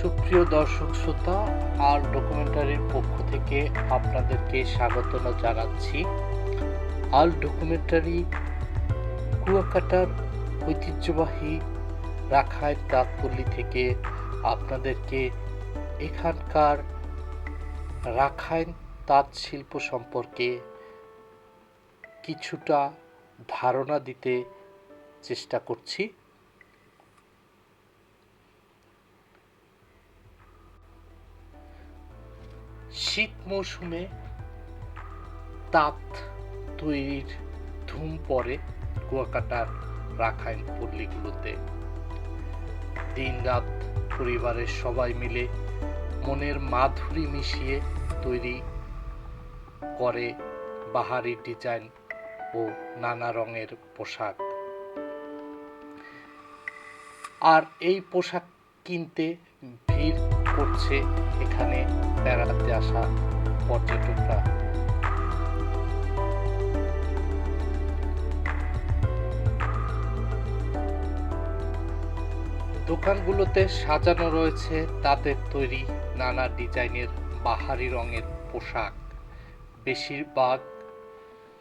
সুপ্রিয় দর্শক শ্রোতা, আর ডকুমেন্টারির পক্ষ থেকে আপনাদেরকে স্বাগত জানাচ্ছি। আল ডকুমেন্টারি কুয়াকাটার ঐতিহ্যবাহী রাখাইন তাঁতপল্লী থেকে আপনাদেরকে এখানকার রাখাইন তাঁত শিল্প সম্পর্কে কিছুটা ধারণা দিতে চেষ্টা করছি। শীত মৌসুমে তাঁত তৈরির ধুম পড়ে কুয়াকাটার রাখাইন পল্লীগুলোতে দিন রাত পরিবারের সবাই মিলে মনের মাধুরী মিশিয়ে তৈরি করে বাহারি ডিজাইন ও নানা রঙের পোশাক। আর এই পোশাক কিনতে ভিড় করছে এখানে বেড়াতে আসা পর্যটকরা। দোকানগুলোতে সাজানো রয়েছে তাদের তৈরি নানা ডিজাইনের বাহারি রঙের পোশাক। বেশিরভাগ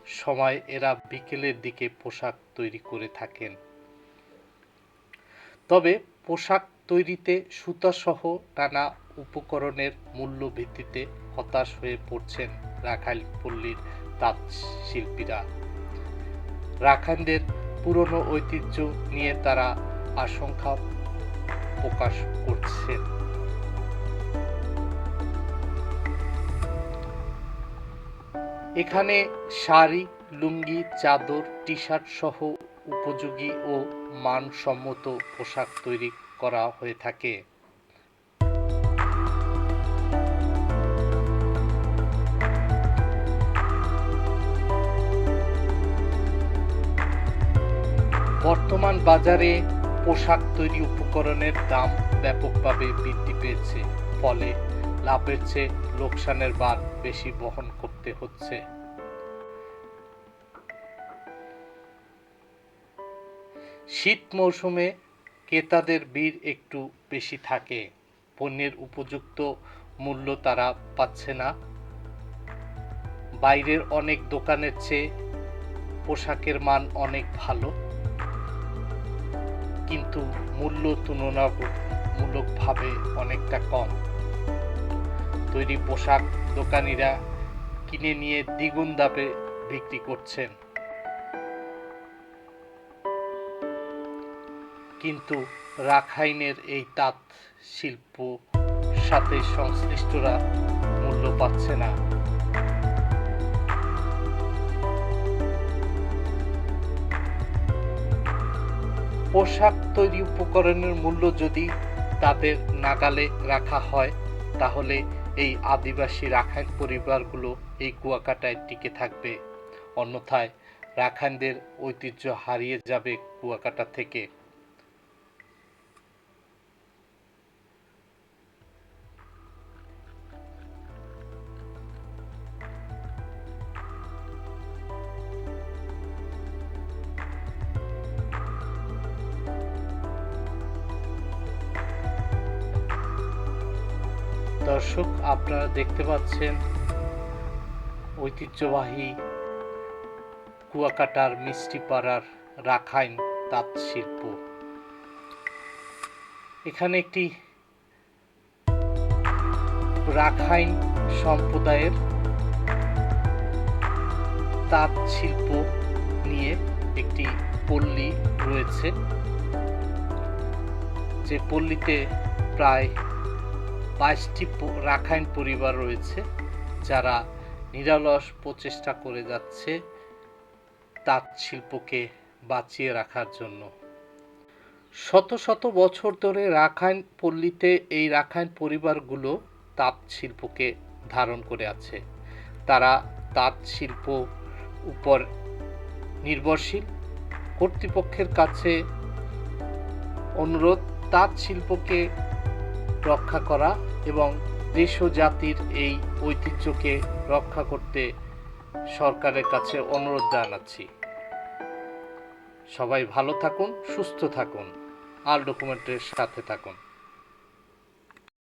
সময় এরা বিকেলের দিকে পোশাক তৈরি করে থাকেন। তবে পোশাক তৈরিতে সুতাসহ নানা উপকরণের মূল্য ভিত্তিতে হতাশ হয়ে পড়ছেন রাখাইল পল্লীর তাঁত শিল্পীরা রাখাইনদের পুরনো ঐতিহ্য নিয়ে তারা আশঙ্কা প্রকাশ করছেন। এখানে শাড়ি, লুঙ্গি, চাদর টি শার্ট সহ উপযোগী ও মানসম্মত পোশাক তৈরি করা হয়ে থাকে। বর্তমান বাজারে পোশাক তৈরি উপকরণের দাম ব্যাপকভাবে বৃদ্ধি পেয়েছে, ফলে লাভের চেয়ে লোকসানের বার বেশি বহন করতে হচ্ছে। শীত মৌসুমে ক্রেতাদের ভিড় একটু বেশি থাকে। পণ্যের উপযুক্ত মূল্য তারা পাচ্ছে না। বাইরের অনেক দোকানের চেয়ে পোশাকের মান অনেক ভালো। কিন্তু মূল্য তুলনামূলকভাবে অনেকটা কম। তৈরি পোশাক দোকানিরা কিনে নিয়ে দ্বিগুণ দামে বিক্রি করছেন। কিন্তু রাখাইনের এই তাঁত শিল্প সাথে সংশ্লিষ্টরা মূল্য পাচ্ছে না। পোশাক তৈরি উপকরণের মূল্য যদি তাদের নাগালে রাখা হয়, তাহলে এই আদিবাসী রাখাইন পরিবারগুলো এই কুয়াকাটায় টিকে থাকবে। অন্যথায় রাখাইনদের ঐতিহ্য হারিয়ে যাবে কুয়াকাটা থেকে। দর্শক, আপনারা দেখতে পাচ্ছেন ঐতিহ্যবাহী কুয়াকাটার মিষ্টিপাড়ার রাখাইন তাঁত শিল্প এখানে একটি রাখাইন সম্প্রদায়ের তাঁত শিল্প নিয়ে একটি পল্লী রয়েছে। যে পল্লীতে প্রায় বাইশটি রাখাইন পরিবার রয়েছে, যারা নিরলস প্রচেষ্টা করে যাচ্ছে তাঁত শিল্পকে বাঁচিয়ে রাখার জন্য। শত শত বছর ধরে রাখাইন পল্লীতে এই রাখাইন পরিবারগুলো তাঁত শিল্পকে ধারণ করে আছে। তারা তাঁত শিল্প উপর নির্ভরশীল। কর্তৃপক্ষের কাছে অনুরোধ, তাঁত শিল্পকে রক্ষা করা এবং দেশ ও জাতির এই ঐতিহ্যকে রক্ষা করতে সরকারের কাছে অনুরোধ জানাচ্ছি। সবাই ভালো থাকুন, সুস্থ থাকুন, আর ডকুমেন্টের সাথে থাকুন।